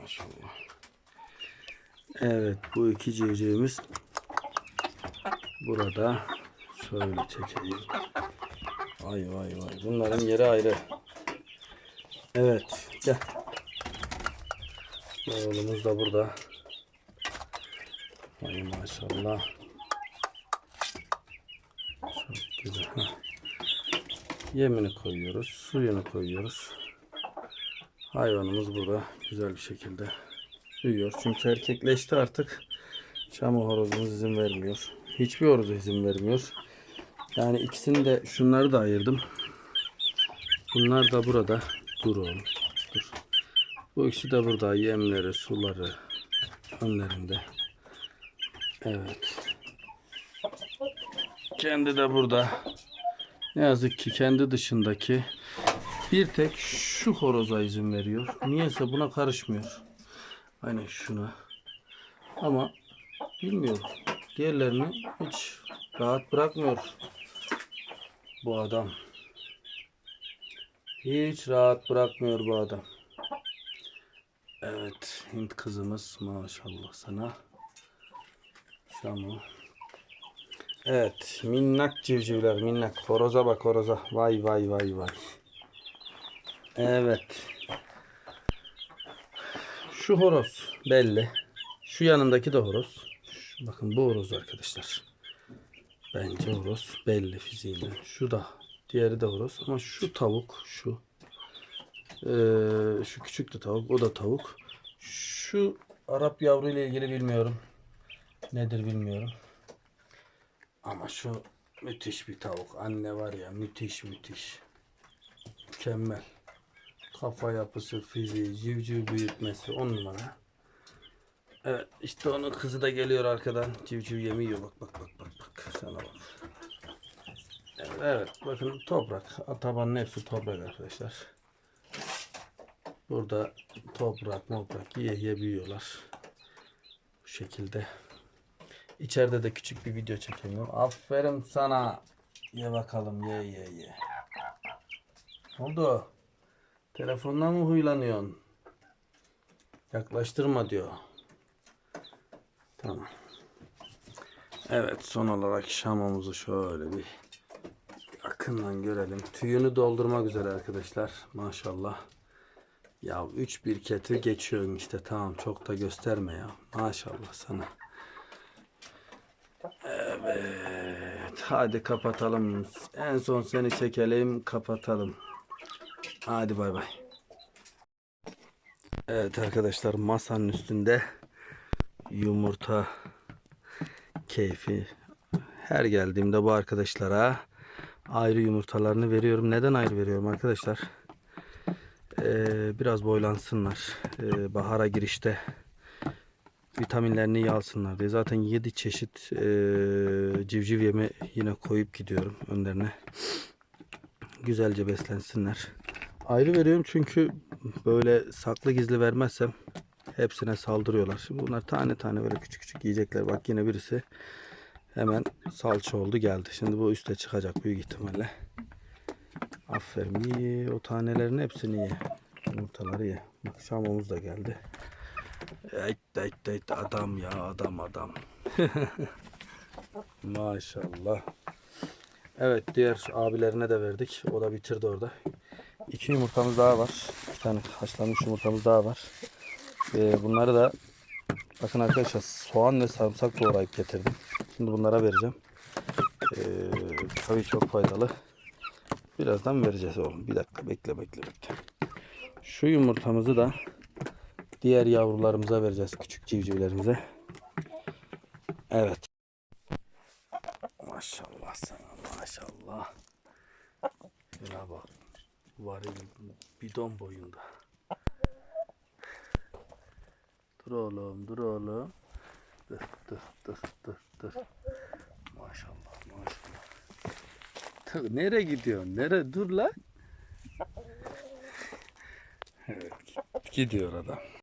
Maşallah. Evet bu iki civcivimiz burada. Şöyle çekeyim. Vay vay vay. Bunların yeri ayrı. Evet. Gel. Oğlumuz da burada. Vay maşallah. Çok güzel. Heh. Yemini koyuyoruz. Suyunu koyuyoruz. Hayvanımız burada güzel bir şekilde büyüyor. Çünkü erkekleşti artık. Çamur horozumuz izin vermiyor. Hiçbir horoz izin vermiyor. Yani ikisini de şunları da ayırdım. Bunlar da burada. Dur oğlum. Dur. Bu ikisi de burada. Yemleri, suları önlerinde. Evet. Kendi de burada. Ne yazık ki kendi dışındaki bir tek şu horoza izin veriyor. Niyeyse buna karışmıyor. Aynen şuna. Ama bilmiyorum. Diğerlerini hiç rahat bırakmıyor bu adam. Hiç rahat bırakmıyor bu adam. Evet, Hint kızımız maşallah sana. Şamu. Evet, minnak civcivler, minnak. Horoza bak horoza. Vay vay vay vay. Evet. Şu horoz belli. Şu yanındaki de horoz. Şu- bakın bu horoz arkadaşlar. Bence horoz belli fiziğinden. Şu da. Diğeri de horoz. Ama şu tavuk. Şu. Ee, şu küçük de tavuk. O da tavuk. Şu Arap yavru ile ilgili bilmiyorum. Nedir bilmiyorum. Ama şu müthiş bir tavuk. Anne var ya müthiş müthiş. Mükemmel. Kafa yapısı, fiziği, civciv büyütmesi on numara. Evet işte onun kızı da geliyor arkadan. Civciv yemi yiyor. Bak bak bak bak bak. Sana bak. Evet, evet bakın toprak. Tabanın hepsi toprak arkadaşlar. Burada toprak toprak yiye yiye büyüyorlar. Bu şekilde. İçeride de küçük bir video çekeyim. Aferin sana. Ye bakalım ye ye ye. Oldu? Telefondan mı huylanıyorsun? Yaklaştırma diyor. Tamam. Evet son olarak şamamızı şöyle bir yakından görelim. Tüyünü doldurmak üzere arkadaşlar. Maşallah. Ya 3 bir keti geçiyorum işte tamam çok da gösterme ya. Maşallah sana. Evet. Hadi kapatalım. En son seni çekelim kapatalım. Hadi bay bay. Evet arkadaşlar masanın üstünde yumurta keyfi. Her geldiğimde bu arkadaşlara ayrı yumurtalarını veriyorum. Neden ayrı veriyorum arkadaşlar? Ee, biraz boylansınlar. Ee, bahara girişte vitaminlerini alsınlar diye. Zaten 7 çeşit ee, civciv yemi yine koyup gidiyorum önlerine. Güzelce beslensinler. Ayrı veriyorum çünkü böyle saklı gizli vermezsem hepsine saldırıyorlar. Şimdi bunlar tane tane böyle küçük küçük yiyecekler. Bak yine birisi hemen salça oldu geldi. Şimdi bu üste çıkacak büyük ihtimalle. Aferin iyi. O tanelerin hepsini ye. Yumurtaları ye. Bak şamamız da geldi. Ey, ey, ey, adam ya adam adam. Maşallah. Evet diğer abilerine de verdik. O da bitirdi orada. İki yumurtamız daha var. Bir tane haşlanmış yumurtamız daha var. Ee, bunları da bakın arkadaşlar soğan ve sarımsak doğrayıp getirdim. Şimdi bunlara vereceğim. Ee, tabii çok faydalı. Birazdan vereceğiz oğlum. Bir dakika bekle bekle bekle. Şu yumurtamızı da diğer yavrularımıza vereceğiz. Küçük civcivlerimize. Evet. Maşallah sana maşallah. Şuna bak. Varil bidon boyunda. Dur oğlum dur oğlum. Dur dur dur dur dur. Maşallah maşallah. Dur, nereye gidiyorsun? Nere? Dur lan. Evet gidiyor adam.